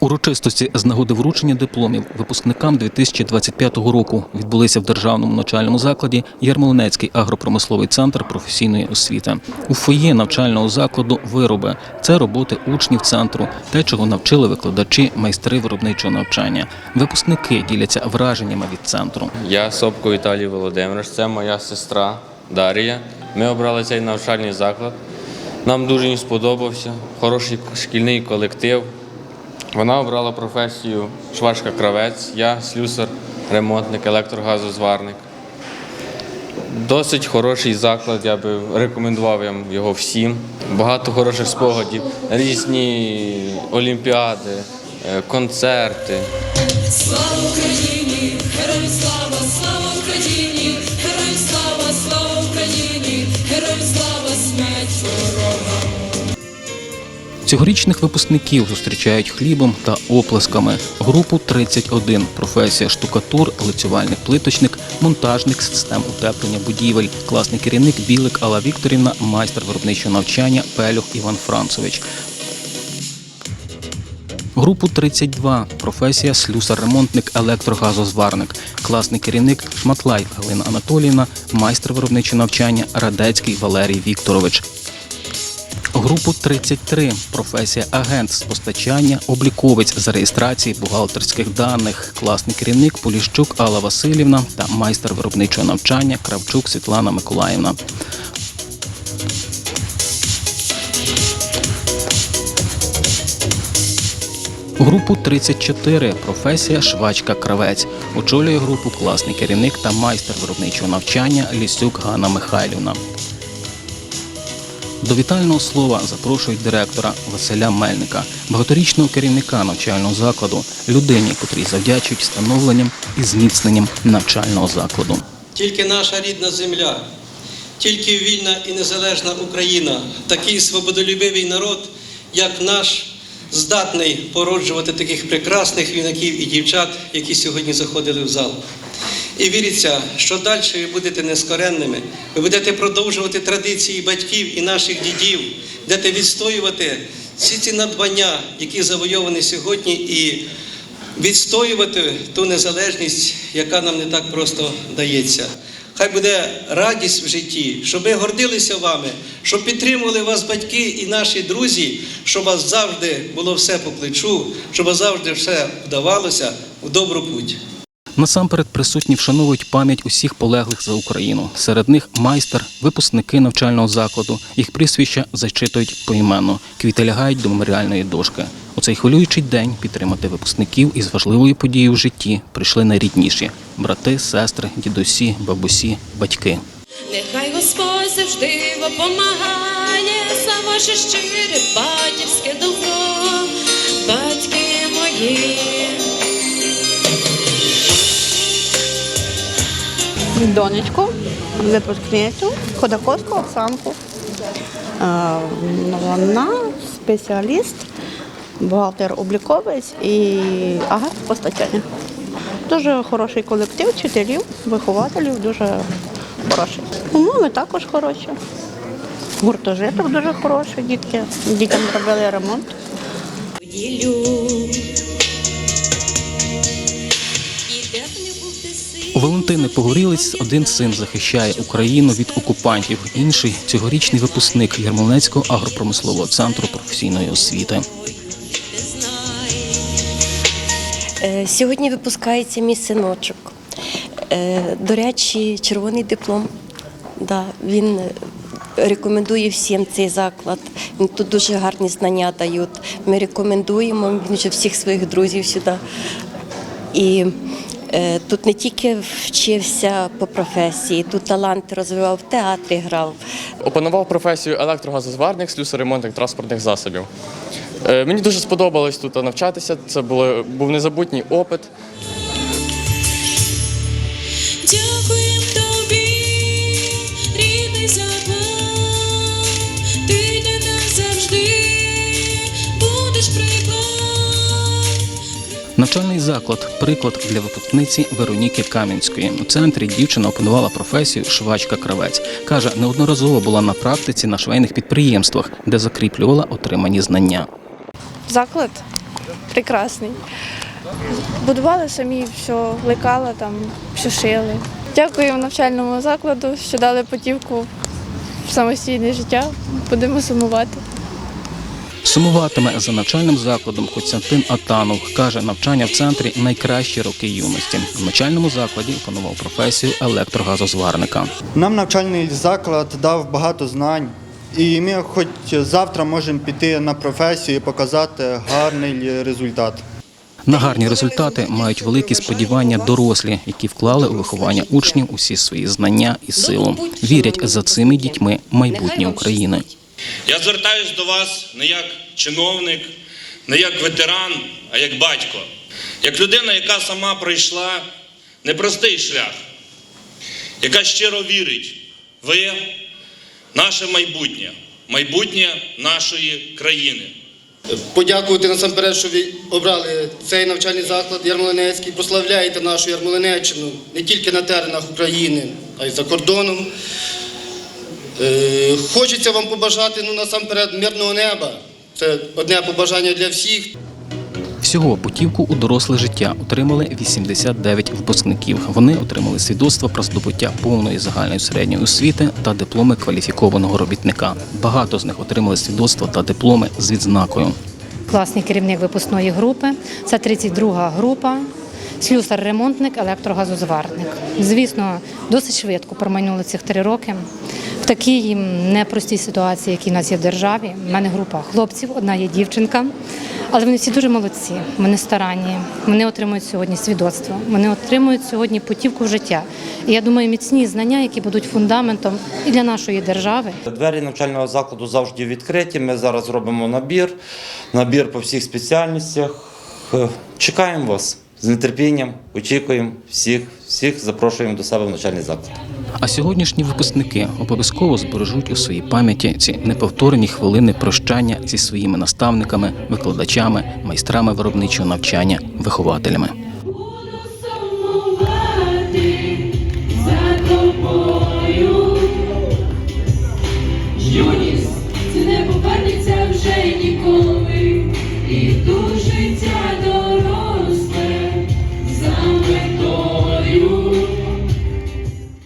Урочистості з нагоди вручення дипломів випускникам 2025 року відбулися в державному навчальному закладі Ярмолинецький агропромисловий центр професійної освіти. У фоє навчального закладу вироби це роботи учнів центру, те, чого навчили викладачі, майстри виробничого навчання. Випускники діляться враженнями від центру. Я Собко Віталій Володимирович, це моя сестра Дар'я. Ми обрали цей навчальний заклад. Нам дуже сподобався, хороший шкільний колектив. Вона обрала професію швачка-кравець, я слюсар, ремонтник, електрогазозварник. Досить хороший заклад, я би рекомендував його всім. Багато хороших спогадів, різні олімпіади, е, концерти. Слава Україні! Героям слава! Слава Україні! Цьогорічних випускників зустрічають хлібом та оплесками. Групу 31 професія штукатур, лицювальник плиточник, монтажник систем утеплення будівель, класний керівник Білик Алла Вікторівна, майстер виробничого навчання Пелюх Іван Францович. Групу 32 професія слюсар-ремонтник, електрогазозварник, класний керівник Шматлай Галина Анатоліївна, майстер виробничого навчання Радецький Валерій Вікторович. Групу 33 професія агент з постачання, обліковець з реєстрації бухгалтерських даних, класний керівник Поліщук Алла Васильівна та майстер виробничого навчання Кравчук Світлана Миколаївна. Групу 34 професія швачка-кравець. Очолює групу класний керівник та майстер виробничого навчання Лісюк Ганна Михайлівна. До вітального слова запрошують директора Василя Мельника, багаторічного керівника навчального закладу, людині, котрій завдячують становленням і зміцненням навчального закладу. Тільки наша рідна земля, тільки вільна і незалежна Україна, такий свободолюбивий народ, як наш, здатний породжувати таких прекрасних юнаків і дівчат, які сьогодні заходили в зал. І віриться, що далі ви будете нескоренними, ви будете продовжувати традиції батьків і наших дідів, будете відстоювати всі ці надбання, які завойовані сьогодні, і відстоювати ту незалежність, яка нам не так просто дається. Хай буде радість в житті, щоб ви гордилися вами, щоб підтримували вас батьки і наші друзі, щоб вас завжди було все по плечу, щоб вас завжди все вдавалося в добру путь. Насамперед присутні вшановують пам'ять усіх полеглих за Україну. Серед них майстер, випускники навчального закладу. Їх прізвища зачитують поіменно. Квіти лягають до меморіальної дошки. У цей хвилюючий день підтримати випускників із важливою подією в житті прийшли найрідніші брати, сестри, дідусі, бабусі, батьки. Нехай Господь завжди вам помагає за ваше щире батьківське добро, батьки мої. Донечку, випускницю, Ходаковську Оксанку. Е, Вона спеціаліст, бухгалтер-обліковець і агент постачання. Дуже хороший колектив вчителів, вихователів, дуже хороший. Умови також хороші. Гуртожиток дуже хороший, дітки. Дітям робили ремонт. У Валентини Погорілець один син захищає Україну від окупантів, інший цьогорічний випускник Ярмолинецького агропромислового центру професійної освіти. Е, Сьогодні випускається мій синочок. Е, До речі, червоний диплом. Да, він е, рекомендує всім цей заклад. Він Тут дуже гарні знання дають. Ми рекомендуємо, він вже всіх своїх друзів сюди. І тут не тільки вчився по професії, тут талант розвивав в театрі, грав. Опанував професію електрогазозварник, слюсаремонтник транспортних засобів. Е, Мені дуже сподобалось тут навчатися. Це було, був незабутній опит. Дякуєм Навчальний заклад приклад для випускниці Вероніки Кам'янської. У центрі дівчина опанувала професію швачка-кравець. каже, неодноразово була на практиці на швейних підприємствах, де закріплювала отримані знання. Заклад прекрасний. Будували самі все, лекала там, все шили. Дякуємо навчальному закладу, що дали путівку в самостійне життя. Будемо сумувати. Сумуватиме за навчальним закладом Костянтин Атанов. Каже, навчання в центрі найкращі роки юності. В навчальному закладі опанував професію електрогазозварника. Нам навчальний заклад дав багато знань, і ми хоч завтра можемо піти на професію і показати гарний результат. На гарні результати мають великі сподівання дорослі, які вклали у виховання учнів усі свої знання і силу. Вірять за цими дітьми майбутнє України. Я звертаюсь до вас не як чиновник, не як ветеран, а як батько, як людина, яка сама пройшла непростий шлях, яка щиро вірить, ви наше майбутнє, майбутнє нашої країни. Подякувати насамперед, що ви обрали цей навчальний заклад Ярмолинецький, прославляєте нашу Ярмолинеччину не тільки на теренах України, а й за кордоном. Е, Хочеться вам побажати ну, насамперед мирного неба. Це одне побажання для всіх. Всього путівку у доросле життя отримали 89 випускників. Вони отримали свідоцтво про здобуття повної загальної середньої освіти та дипломи кваліфікованого робітника. Багато з них отримали свідоцтва та дипломи з відзнакою. класний керівник випускної групи. Це 32 група. Слюсар-ремонтник, електрогазозварник. Звісно, досить швидко промайнули цих три роки. Такій непростій ситуації, які в нас є в державі. У мене група хлопців, одна є дівчинка. Але вони всі дуже молодці, вони старанні. Вони отримують сьогодні свідоцтво, вони отримують сьогодні путівку в життя. І я думаю, міцні знання, які будуть фундаментом і для нашої держави, Двері навчального закладу завжди відкриті. Ми зараз робимо набір, набір по всіх спеціальностях. Е, Чекаємо вас з нетерпінням, очікуємо всіх, всіх запрошуємо до себе в навчальний заклад. А сьогоднішні випускники обов'язково збережуть у своїй пам'яті ці неповторні хвилини прощання зі своїми наставниками, викладачами, майстрами виробничого навчання, вихователями.